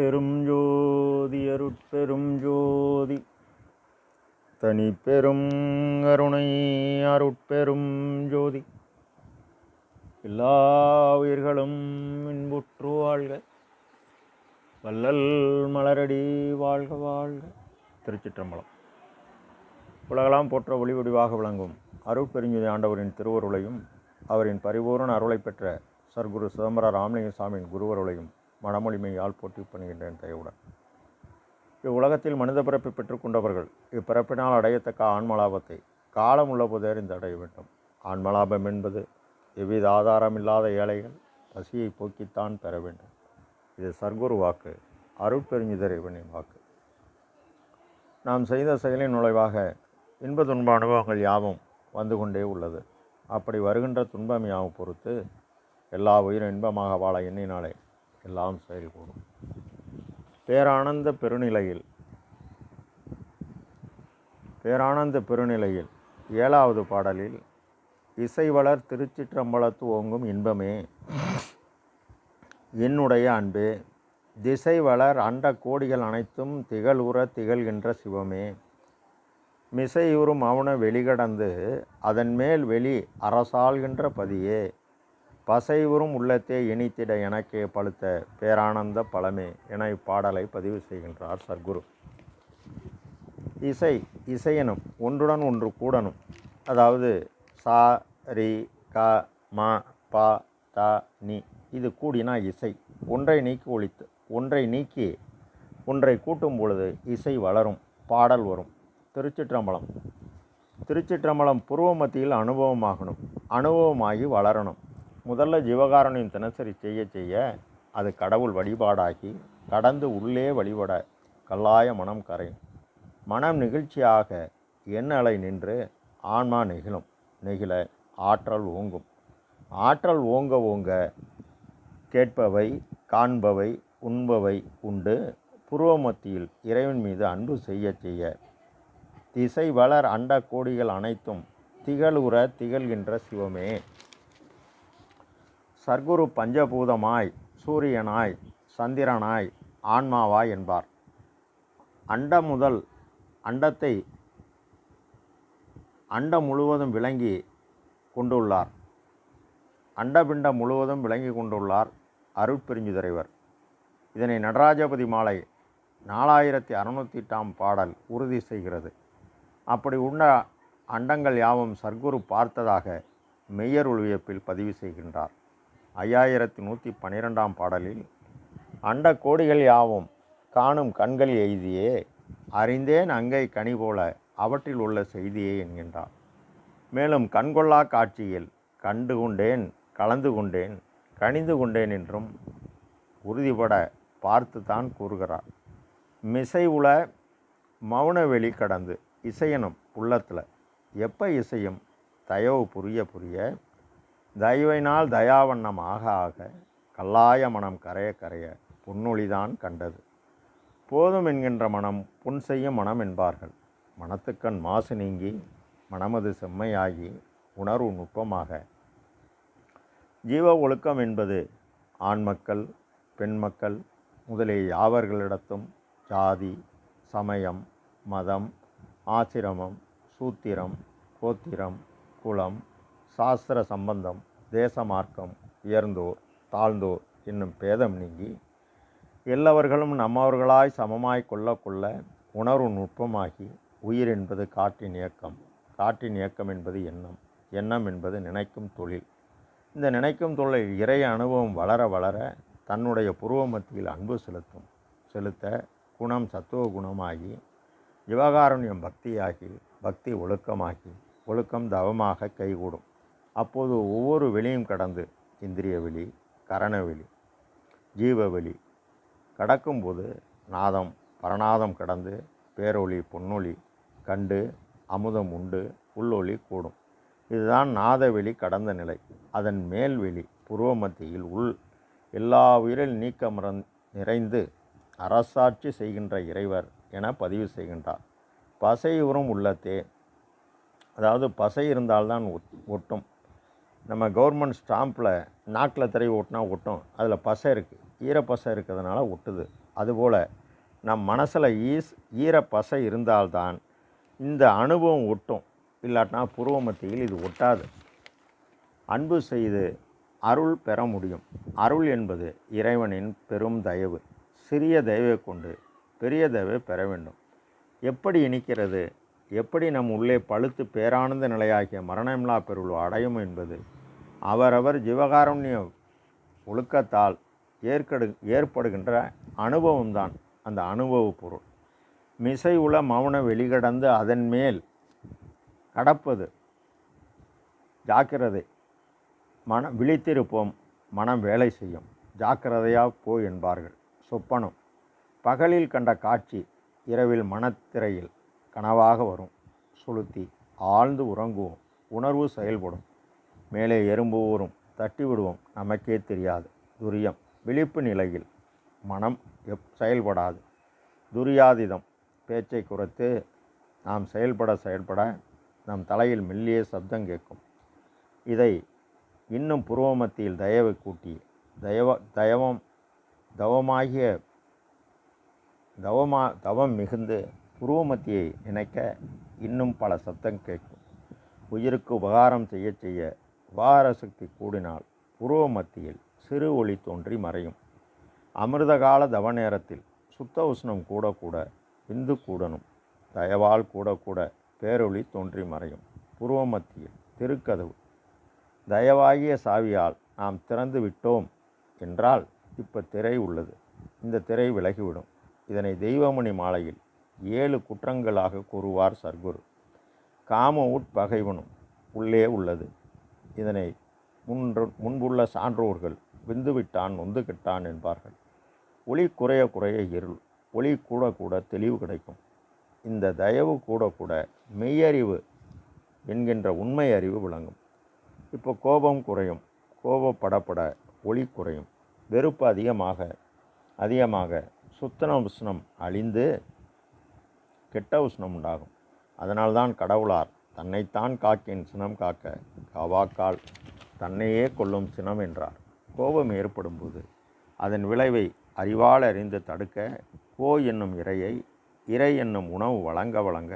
பெரும் ஜோதி அருட்பெரும் ஜோதி. தனி பெரும் கருணை அருட்பெரும் ஜோதி. எல்லா உயிர்களும் இன்புற்று வாழ்க. வல்லல் மலரடி வாழ்க வாழ்க. திருச்சிற்றம்பலம். உலகலாம் போற்ற ஒளி வடிவாக விளங்கும் அருட்பெருஞ்சுதி ஆண்டவரின் திருவருளையும் அவரின் பரிபூர்ண அருளை பெற்ற சர்க்குரு சிதம்பர ராமலிங்க சுவாமியின் குருவருளையும் மனமொழிமையால் போட்டி பண்ணுகின்றேன் தயவுடன். இவ்வுலகத்தில் மனித பிறப்பை பெற்றுக்கொண்டவர்கள் இப்பிறப்பினால் அடையத்தக்க ஆன்மலாபத்தை காலம் உள்ளபோது அறிந்து அடைய வேண்டும். ஆன்மலாபம் என்பது எவ்வித ஆதாரமில்லாத ஏழைகள் பசியை போக்கித்தான் பெற வேண்டும். இது சர்க்குரு வாக்கு அருட்பெருஞ்சிதறைவனின் வாக்கு. நாம் செய்த செயலின் நுழைவாக இன்ப துன்ப அனுபவங்கள் யாவும் வந்து கொண்டே உள்ளது. அப்படி வருகின்ற துன்பம் யாவும் பொறுத்து எல்லா உயிரும் இன்பமாக வாழ எண்ணினாலே எல்லாம் செயல்கூடும் பேரானந்த பெருநிலையில் பேரானந்த பெருநிலையில் ஏழாவது பாடலில் இசைவளர் திருச்சிற்றம்பலத்து ஓங்கும் இன்பமே என்னுடைய அன்பே திசை வளர் அண்ட கோடிகள் அனைத்தும் திகழ்வுற திகழ்கின்ற சிவமே. மிசையுறும் மௌன வெளிகடந்து அதன் மேல் வெளி அரசாள்கின்ற பதியே. பசைவரும் உள்ளத்தே இனித்திட எனக்கே பழுத்த பேரானந்த பழமே என இப்பாடலை பதிவு செய்கின்றார் சர்க்குரு. இசை இசையனும் ஒன்றுடன் ஒன்று கூடணும். அதாவது சா ரி க ம ப த நி. இது கூடினா இசை. ஒன்றை நீக்கி ஒழித்து ஒன்றை நீக்கி ஒன்றை கூட்டும் பொழுது இசை வளரும் பாடல் வரும். திருச்சிற்றம்பலம். திருச்சிற்றம்பலம் பூர்வ மத்தியில் அனுபவமாகணும். அனுபவமாகி வளரணும். முதல்ல ஜீவகாரணியம் தினசரி செய்ய செய்ய அது கடவுள் வழிபாடாகி கடந்து உள்ளே வழிபட கல்லாய மனம் கரையும். மனம் நிகழ்ச்சியாக எண்ணலை நின்று ஆன்மா நெகிழும். நெகிழ ஆற்றல் ஓங்கும். ஆற்றல் ஓங்க ஓங்க கேட்பவை காண்பவை உண்பவை உண்டு. புருவ மத்தியில் இறைவன் மீது அன்பு செய்ய செய்ய திசை வளர் அண்ட கோடிகள் அனைத்தும் திகழுற திகழ்கின்ற சிவமே. சர்க்குரு பஞ்சபூதமாய் சூரியனாய் சந்திரனாய் ஆன்மாவாய் என்பார். அண்டம் முதல் அண்டத்தை அண்டம் முழுவதும் விளங்கி கொண்டுள்ளார். அண்டபிண்டம் முழுவதும் விளங்கி கொண்டுள்ளார் அருட்பெருஞ்சுதரைவர். இதனை நடராஜபதி மாலை நாலாயிரத்தி அறநூற்றி எட்டாம் பாடல் உறுதி செய்கிறது. அப்படி உண்ட அண்டங்கள் யாவும் சர்க்குரு பார்த்ததாக மெய்யர் ஒளியப்பில் பதிவு செய்கின்றார். ஐயாயிரத்தி நூற்றி பன்னிரெண்டாம் பாடலில் அண்ட கோடிகள் யாவும் காணும் கண்கள் எய்தியே அறிந்தேன் அங்கை கனி போல அவற்றில் உள்ள செய்தியே என்கின்றார். மேலும் கண்கொள்ளா காட்சியில் கண்டு கொண்டேன் கலந்து கொண்டேன் கணிந்து கொண்டேன் என்றும் உறுதிபட பார்த்து தான் கூறுகிறார். மிசை உல மௌனவெளி கடந்து இசையனும் உள்ளத்தில் எப்போ இசையும் தயவு புரிய புரிய தயவினால் தயாவண்ணம் ஆக ஆக கல்லாய மனம் கரைய கரைய புன்னொழிதான் கண்டது. போதும் என்கின்ற மனம் புன் செய்யும் மனம் என்பார்கள். மனத்துக்கண் மாசு நீங்கி மனமது செம்மையாகி உணர்வு நுட்பமாக. ஜீவ ஒழுக்கம் என்பது ஆண் மக்கள் பெண் மக்கள் முதலிய யாவர்களிடத்தும் ஜாதி சமயம் மதம் ஆசிரமம் சூத்திரம் கோத்திரம் குலம் சாஸ்திர சம்பந்தம் தேச மார்க்கம் உயர்ந்தோர் தாழ்ந்தோர் என்னும் பேதம் நீங்கி எல்லவர்களும் நம்மவர்களாய் சமமாய் கொள்ள கொள்ள உணர்வு நுட்பமாகி உயிர் என்பது காற்றின் இயக்கம். காற்றின் இயக்கம் என்பது எண்ணம். எண்ணம் என்பது நினைக்கும் தொழில். இந்த நினைக்கும் தொழில் இறைய அனுபவம் வளர வளர தன்னுடைய புருவ மத்தியில் அன்பு செலுத்தும். செலுத்த குணம் சத்துவ குணமாகி யுவகாரண்யம் பக்தியாகி பக்தி ஒழுக்கமாகி ஒழுக்கம் தவமாக கைகூடும். அப்போது ஒவ்வொரு வெளியும் கடந்து இந்திரிய வெளி கரணவெளி ஜீவவெளி கடக்கும்போது நாதம் பரநாதம் கடந்து பேரொளி பொன்னொளி கண்டு அமுதம் உண்டு உள்ளொளி கூடும். இதுதான் நாதவெளி கடந்த நிலை. அதன் மேல்வெளி புருவ மத்தியில் உள் எல்லா உயிரில் நீக்கமர நிறைந்து அரசாட்சி செய்கின்ற இறைவர் என பதிவு செய்கின்றார். பசை உறும் உள்ளத்தே அதாவது பசை இருந்தால்தான் ஒட்- ஒட்டும். நம்ம கவர்மெண்ட் ஸ்டாம்பில் நாக்கில் திரை ஒட்டினா ஒட்டும். அதில் பசை இருக்குது ஈரப்பசை இருக்கிறதுனால ஒட்டுது. அதுபோல் நம் மனசில் ஈஸ் ஈரப்பசை இருந்தால்தான் இந்த அனுபவம் ஒட்டும். இல்லாட்டினா புருவ மத்தியில் இது ஒட்டாது. அன்பு செய்து அருள் பெற முடியும். அருள் என்பது இறைவனின் பெரும் தயவு. சிறிய தயவை கொண்டு பெரிய தயவை பெற வேண்டும். எப்படி இனிக்கிறது? எப்படி நம் உள்ளே பழுத்து பேரானந்த நிலையாகிய மரணமில்லா பெருள் அடையும் என்பது அவரவர் ஜீவகாருண்ய ஒழுக்கத்தால் ஏற்கடு ஏற்படுகின்ற அனுபவம்தான் அந்த அனுபவ பொருள். மிசை உள மௌன வெளிகடந்து அதன் மேல் கடப்பது ஜாக்கிரதை. மனம் விழித்திருப்போம் மனம் வேலை செய்யும். ஜாக்கிரதையாக போ என்பார்கள். சொப்பனம். பகலில் கண்ட காட்சி இரவில் மனத்திரையில். கனவாக வரும். சுளுத்தி ஆழ்ந்து உறங்குவோம். உணர்வு செயல்படும். மேலே எறும்பு ஊறும். தட்டி விடுவோம். நமக்கே தெரியாது. துரியம். விழிப்பு நிலையில். மனம் எப் செயல்படாது. துரியாதிதம். பேச்சை குறைத்து நாம் செயல்பட செயல்பட நம் தலையில் மெல்லிய சப்தம் கேட்கும். இதை இன்னும் புருவமத்தியில் தயவை கூட்டி தயவ தயவம் தவமாகிய தவமா தவம் மிகுந்து புருவமத்தியை நினைக்க இன்னும் பல சத்தம் கேட்கும். உயிருக்கு உபகாரம் செய்ய செய்ய உபகார சக்தி கூடினால் புருவ மத்தியில் சிறு ஒளி தோன்றி மறையும். அமிர்தகால தவ நேரத்தில் சுத்த உஷ்ணம் கூட கூட விந்து கூடணும் தயவால் கூட கூட பேரொளி தோன்றி மறையும் புருவ மத்தியில் திருக்கதவு. தயவாகிய சாவியால் நாம் திறந்து விட்டோம் என்றால் இப்போ திரை உள்ளது. இந்த திரை விலகிவிடும். இதனை தெய்வமணி மாலையில் ஏழு குற்றங்களாக கூறுவார் சர்க்குரு. காம உட்பகைவனும் உள்ளே உள்ளது. இதனை முன்று முன்புள்ள சான்றோர்கள் விந்துவிட்டான் நொந்து கிட்டான் என்பார்கள். ஒளி குறைய குறைய இருள் ஒளி கூட கூட தெளிவு கிடைக்கும். இந்த தயவு கூட கூட மெய்யறிவு என்கின்ற உண்மை அறிவு விளங்கும். இப்போ கோபம் குறையும் கோபப்படப்பட ஒளி குறையும். வெறுப்பு அதிகமாக அதிகமாக சுத்தன உஷ்ணம் அழிந்து கெட்ட உஷ்ணம் உண்டாகும். அதனால்தான் கடவுளார் தன்னைத்தான் காக்கின் சினம் காக்க காவாக்கால் தன்னையே கொல்லும் சினம் என்றார். கோபம் ஏற்படும்போது அதன் விளைவை அறிவால் அறிந்து தடுக்க கோ என்னும் இறையை இறை என்னும் உணவு வழங்க வழங்க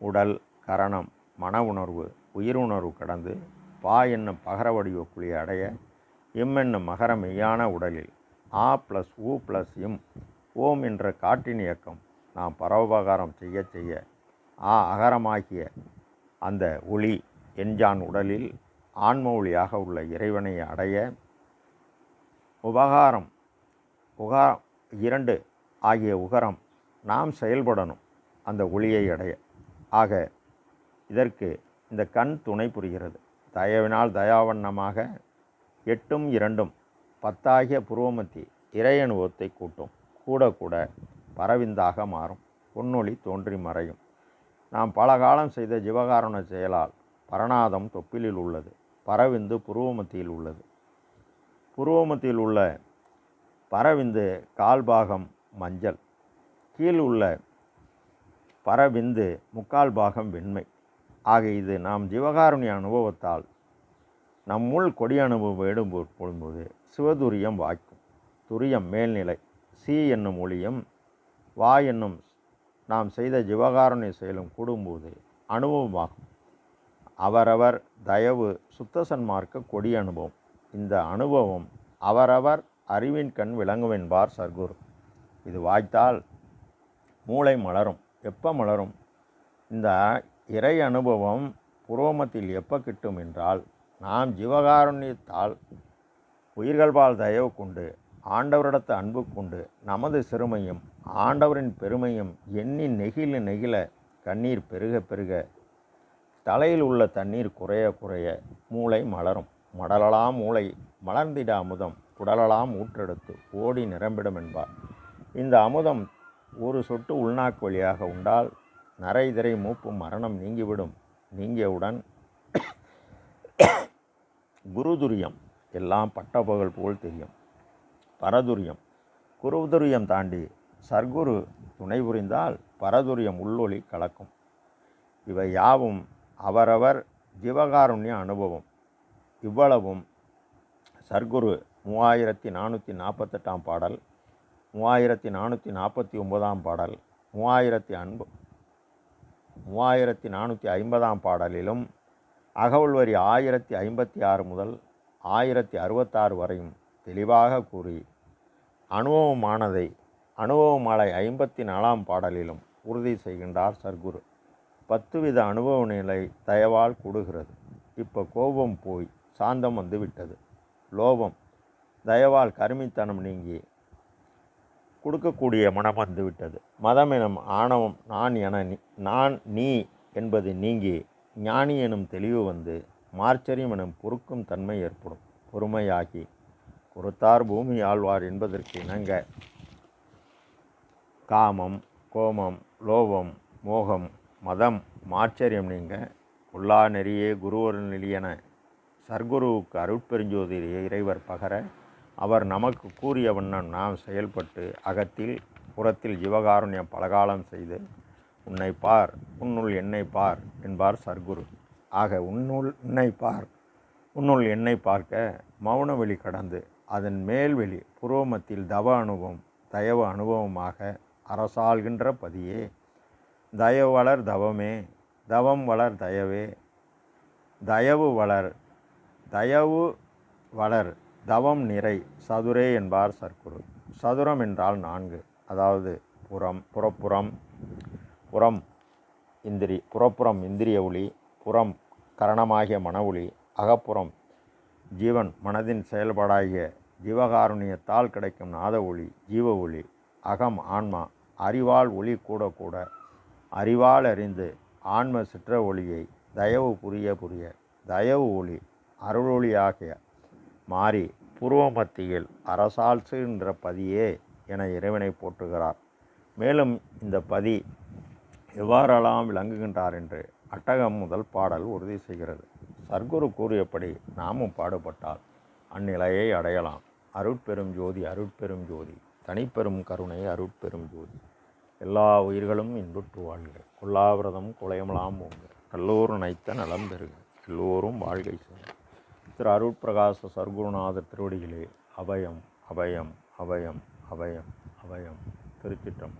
உடல் கரணம் மன உணர்வு உயிர் உணர்வு கடந்து பா என்னும் பகர வடிவ குழியை அடைய இம் என்னும் மகர மெய்யான உடலில் ஆ ப்ளஸ் ஊ ப்ளஸ் எம் ஓம் என்ற காற்றின் இயக்கம் நாம் பரோபகாரம் செய்ய செய்ய ஆ அகரமாகிய அந்த ஒளி எஞ்சான் உடலில் ஆன்ம ஒளியாக உள்ள இறைவனை அடைய உபகாரம் உகா இரண்டு ஆகிய உகரம் நாம் செயல்படணும். அந்த ஒளியை அடைய. ஆக இதற்கு இந்த கண் துணை புரிகிறது. தயவினால் தயாவண்ணமாக எட்டும் இரண்டும் பத்தாகிய புருவமத்தி இறை அனுபவத்தை கூட்டும். கூட கூட பரவிந்தாக மாறும். பொன்னொழி தோன்றி மறையும். நாம் பல காலம் செய்த ஜீவகாரண செயலால் பரநாதம் தொப்பிலில் உள்ளது. பரவிந்து புருவமத்தியில் உள்ளது. புருவமத்தியில் உள்ள பரவிந்து கால்பாகம் மஞ்சள். கீழ் உள்ள பரவிந்து முக்கால் பாகம் வெண்மை. ஆக இது நாம் ஜீவகாருண்ய அனுபவத்தால் நம்முள் கொடி அனுபவம் எடும்போது சிவதுரியம் வாய்க்கும். துரியம் மேல்நிலை. சி என்னும் ஒளியும் வா என்னும் நாம் செய்த ஜீவகாரணை செயலும் கூடும்போது அனுபவமாகும். அவரவர் தயவு சுத்த சன்மார்க்க கொடி அனுபவம். இந்த அனுபவம் அவரவர் அறிவின் கண் விளங்கும் என்பார் சர்க்குரு. இது வாய்த்தால் மூளை மலரும். எப்போ மலரும்? இந்த இறை அனுபவம் புரோமத்தில் எப்போ கிட்டும் என்றால் நாம் ஜீவகாருண்யத்தால் உயிர்கள்பால் தயவு கொண்டு ஆண்டவரிடத்து அன்பு கொண்டு நமது சிறுமையும் ஆண்டவரின் பெருமையும் எண்ணி நெகிழ நெகிழ கண்ணீர் பெருக பெருக தலையில் உள்ள தண்ணீர் குறைய குறைய மூளை மலரும். மடலலாம் மூளை மலர்ந்திட அமுதம் குடலலாம் ஊற்றெடுத்து ஓடி நிரம்பிடும் என்பார். இந்த அமுதம் ஒரு சொட்டு உள்நாக்கு வழியாக உண்டால் நரை திரை மூப்பு மரணம் நீங்கிவிடும். நீங்கியவுடன் குருதுரியம் எல்லாம் பட்டபகல் போல் தெரியும். பரதுரியம் குருதுரியம் தாண்டி சர்க்குரு துணை புரிந்தால் பரதுரியம் உள்ளொளி கலக்கும். இவை யாவும் அவரவர் ஜீவகாருண்ய அனுபவம். இவ்வளவும் சர்க்குரு மூவாயிரத்தி நானூற்றி நாற்பத்தெட்டாம் பாடல் மூவாயிரத்தி நானூற்றி நாற்பத்தி ஒன்பதாம் பாடல் மூவாயிரத்தி அன்பு மூவாயிரத்தி நானூற்றி ஐம்பதாம் பாடலிலும் அகவல் வரி ஆயிரத்தி ஐம்பத்தி ஆறு முதல் ஆயிரத்தி அறுபத்தாறு வரையும் தெளிவாக கூறி அனுபவமானதை அனுபவமாலை ஐம்பத்தி நாலாம் பாடலிலும் உறுதி செய்கின்றார் சர்க்குரு. பத்து வித அனுபவ நிலை தயவால் கூடுகிறது. இப்போ கோபம் போய் சாந்தம் வந்து விட்டது. லோபம் தயவால் கருமித்தனம் நீங்கி கொடுக்கக்கூடிய மனம் வந்து விட்டது. மதம் எனும் ஆணவம் நான் என நீ- நான் நீ என்பது நீங்கி ஞானி எனும் தெளிவு வந்து மார்ச்சரியம் எனும் பொறுக்கும் தன்மை ஏற்படும். பொறுமையாகி பொறுத்தார் பூமி ஆழ்வார் என்பதற்கு இணங்க காமம் கோமம் லோபம் மோகம் மதம் மாச்சரியம் நீங்க. உள்ளா நெறியே குருவர் நெறியென சர்க்குருவுக்கு அருட்பெருஞ்சோதி இறைவர் பகர அவர் நமக்கு கூறிய வண்ணம் நாம் செயல்பட்டு அகத்தில் புறத்தில் ஜீவகாருண்யம் பலகாலம் செய்து உன்னை பார் உன்னுள் என்னை பார் என்பார் சர்க்குரு. ஆக உன்னுள் உன்னை பார் உன்னுள் என்னை பார்க்க மௌன வெளி கடந்து அதன் மேல்வெளி புரோமத்தில் தவ அனுபவம் தயவு அனுபவமாக அரசாள்கின்ற பதியே. தயவு வளர் தவமே தவம் வளர் தயவே. தயவு வளர் தயவு வளர் தவம் நிறை சதுரே என்பார் சர்க்குரு. சதுரம் என்றால் நான்கு அதாவது புறம் புறப்புறம் புறம் இந்திரி புறப்புறம் இந்திரிய ஒளி புறம் கரணமாகிய மன ஒளி அகப்புறம் ஜீவன் மனதின் செயல்பாடாகிய ஜீவகாருண்யத்தால் கிடைக்கும் நாத ஒளி ஜீவ ஒளி அகம் ஆன்மா அறிவால் ஒளி கூட கூட அறிவால் அறிந்து ஆன்ம சிற்ற ஒளியை தயவு புரிய புரிய தயவு ஒளி அருளொளியாகிய மாறி புருவ மத்தியில் அரசால்சு என்ற பதியே என இறைவனை போற்றுகிறார். மேலும் இந்த பதி எவ்வாறெல்லாம் விளங்குகின்றார் என்று அட்டகம் முதல் பாடல் உறுதி செய்கிறது. சர்க்குரு கூறியபடி நாமும் பாடுபட்டால் அந்நிலையை அடையலாம். அருட்பெரும் ஜோதி அருட்பெரும் ஜோதி. தனிப்பெரும் கருணை அருட்பெரும் ஜோதி. எல்லா உயிர்களும் இன்புற்று வாழ்க. கொல்லாவிரதம் குலையமலாம் ஓங்க நல்லோர் நினைத்த நலம் பெறுக. எல்லோரும் வாழ்கை செய்யும் திரு அருட்பிரகாச சர்க்குருநாதர் திருவடிகளே அபயம் அபயம் அபயம் அபயம் அபயம். திருச்சிட்டம்